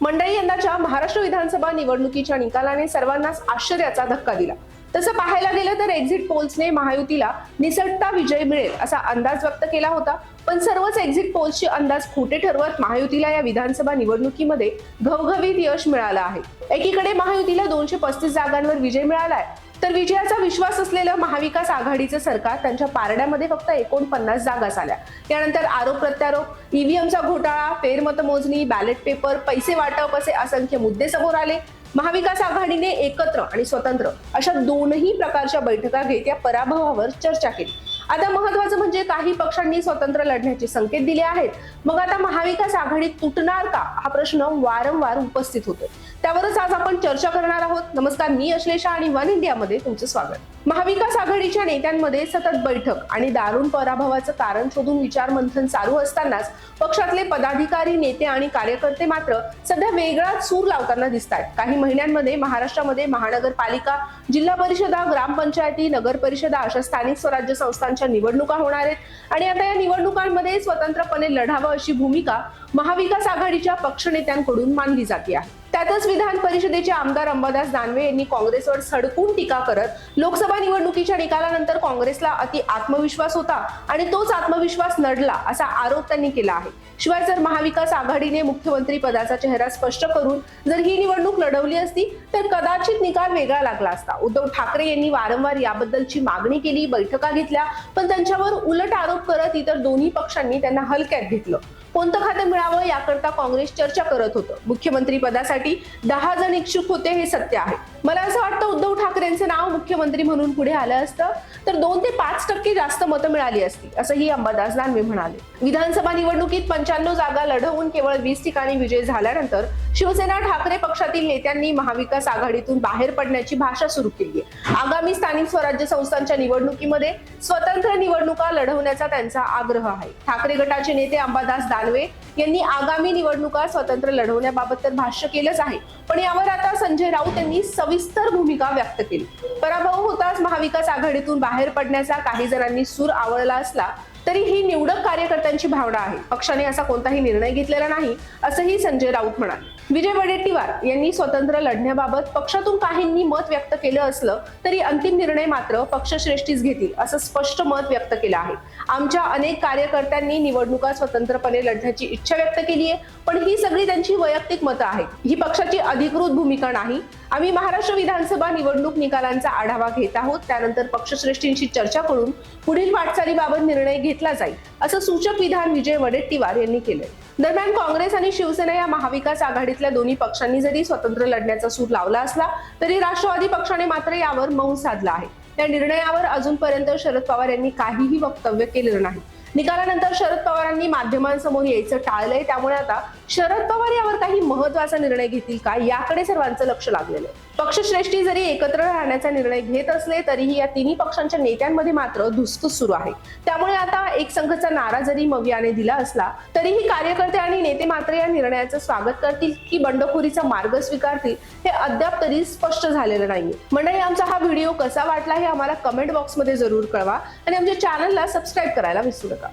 मंडळी यंदाच्या महाराष्ट्र विधानसभा निवडणुकीच्या निकालाने सर्वांनाच आश्चर्याचा धक्का दिला. तसं पाहायला गेलं तर एक्झिट पोल्सने महायुतीला निसटता विजय मिळेल असा अंदाज व्यक्त केला होता. पण सर्वच एक्झिट पोल्सचे अंदाज खोटे ठरवत महायुतीला या विधानसभा निवडणुकीमध्ये घवघवीत यश मिळालं आहे. एकीकडे महायुतीला दोनशे पस्तीस जागांवर विजय मिळालाय तर विजयाचा विश्वास असलेलं महाविकास आघाडीचं सरकार त्यांच्या पारड्यामध्ये फक्त एकोणपन्नास जागाच आल्या त्यानंतर आरोप प्रत्यारोप ईव्हीएमचा घोटाळा फेरमतमोजणी बॅलेट पेपर पैसे वाटप असे असंख्य मुद्दे समोर आले. महाविकास आघाडीने एकत्र आणि स्वतंत्र अशा दोनही प्रकारच्या बैठका घेत या पराभवावर चर्चा केली. आता महत्वाचं म्हणजे काही पक्षांनी स्वतंत्र लढण्याचे संकेत दिले आहेत. मग आता महाविकास आघाडी तुटणार का? हा प्रश्न वारंवार उपस्थित होतो त्यावरच आज आपण चर्चा करणार आहोत. नमस्कार मी अश्लेषा आणि वन इंडियामध्ये तुमचं स्वागत. महाविकास आघाडीच्या नेत्यांमध्ये सतत बैठक आणि दारुण पराभवाचं कारण शोधून विचारमंथन चालू असतानाच पक्षातले पदाधिकारी नेते आणि कार्यकर्ते मात्र सध्या वेगळाच सूर लावताना दिसत आहेत काही महिन्यांमध्ये महाराष्ट्रामध्ये महानगरपालिका जिल्हा परिषदा ग्रामपंचायती नगर परिषदा अशा स्थानिक स्वराज्य संस्थांच्या निवडणुका होणार आहेत. आणि आता या निवडणुकांमध्ये स्वतंत्रपणे लढावं अशी भूमिका महाविकास आघाडीच्या पक्षनेत्यांकडून मानली जाते आहे. त्यातच विधान परिषदेचे आमदार अंबादास दानवे यांनी काँग्रेसवर सडकून टीका करत लोकसभा निवडणुकीच्या निकालानंतर काँग्रेसला अति आत्मविश्वास होता आणि तोच आत्मविश्वास नडला असा आरोप त्यांनी केला आहे. शिवाय जर महाविकास आघाडीने मुख्यमंत्री पदाचा चेहरा स्पष्ट करून जर ही निवडणूक लढवली असती तर कदाचित निकाल वेगळा लागला असता. उद्धव ठाकरे यांनी वारंवार याबद्दलची मागणी केली बैठका घेतल्या पण त्यांच्यावर उलट आरोप करत इतर दोन्ही पक्षांनी त्यांना हलक्यात घेतलं. कोणतं खातं मिळावं याकरता काँग्रेस चर्चा करत होतं. मुख्यमंत्री पदासाठी दहा जण इच्छुक होते हे सत्य आहे. मला असं वाटतं उद्धव ठाकरेंचं नाव मुख्यमंत्री म्हणून पुढे आलं असतं तर दोन ते पाच टक्के जास्त मतं मिळाली असती असंही अंबादास दानवे म्हणाले. विधानसभा निवडणुकीत पंच्याण्णव जागा लढवून केवळ वीस ठिकाणी विजय झाल्यानंतर शिवसेना ठाकरे पक्षातील नेत्यांनी महाविकास आघाडीतून बाहेर पडण्याची भाषा सुरू केली आहे. आगामी स्थानिक स्वराज्य संस्थांच्या निवडणुकीमध्ये स्वतंत्र निवडणुका लढवण्याचा त्यांचा आग्रह आहे. ठाकरे गटाचे नेते अंबादास दानवे यांनी आगामी निवडणुका स्वतंत्र लढवण्याबाबत तर भाष्य केलंच आहे. पण यावर आता संजय राऊत यांनी सविस्तर भूमिका व्यक्त केली. पराभव होताच महाविकास आघाडीतून बाहेर पडण्याचा काही जणांनी सूर आवळला असला तरी ही निवडक कार्यकर्त्यांची भावना आहे. पक्षाने असा कोणताही निर्णय घेतलेला नाही असंही संजय राऊत म्हणाले. विजय वडेट्टीवार यांनी स्वतंत्र लढण्याबाबत पक्षातून काहींनी मत व्यक्त केलं असलं तरी अंतिम निर्णय मात्र पक्षश्रेष्ठीच घेतील असं स्पष्ट मत व्यक्त केलं आहे. आमच्या अनेक कार्यकर्त्यांनी निवडणुका स्वतंत्रपणे लढण्याची इच्छा व्यक्त केली आहे पण ही सगळी त्यांची वैयक्तिक मतं आहेत. ही पक्षाची अधिकृत भूमिका नाही आम्ही महाराष्ट्र विधानसभा निवडणूक निकालांचा आढावा घेत आहोत. त्यानंतर पक्षश्रेष्ठींशी चर्चा करून पुढील वाटचालीबाबत निर्णय घेतला जाईल असं सूचक विधान विजय वडेट्टीवार यांनी केलंय. दरम्यान काँग्रेस आणि शिवसेना या महाविकास आघाडीतल्या दोन्ही पक्षांनी जरी स्वतंत्र लढण्याचा सूर लावला असला तरी राष्ट्रवादी पक्षाने मात्र यावर मौन साधला आहे. या निर्णयावर अजूनपर्यंत शरद पवार यांनी काहीही वक्तव्य केलेलं नाही. निकालानंतर शरद पवारांनी माध्यमांसमोर यायचं टाळलंय. त्यामुळे आता शरद पवार यावर काही महत्त्वाचा निर्णय घेतील का? याकडे सर्वांचं लक्ष लागलेलं आहे. पक्षश्रेष्ठी जरी एकत्र राहण्याचा निर्णय घेत असले तरीही या तिन्ही पक्षांच्या नेत्यांमध्ये मात्र धुसफूस सुरू आहे. त्यामुळे आता एक संघचा नारा जरी मवियाने दिला असला तरीही कार्यकर्ते आणि नेते मात्र या निर्णयाचं स्वागत करतील की बंडखोरीचा मार्ग स्वीकारतील हे अद्याप तरी स्पष्ट झालेलं नाहीये. मंडळी आमचा हा व्हिडिओ कसा वाटला हे आम्हाला कमेंट बॉक्समध्ये जरूर कळवा आणि आमच्या चॅनलला सबस्क्राईब करायला विसरू नका.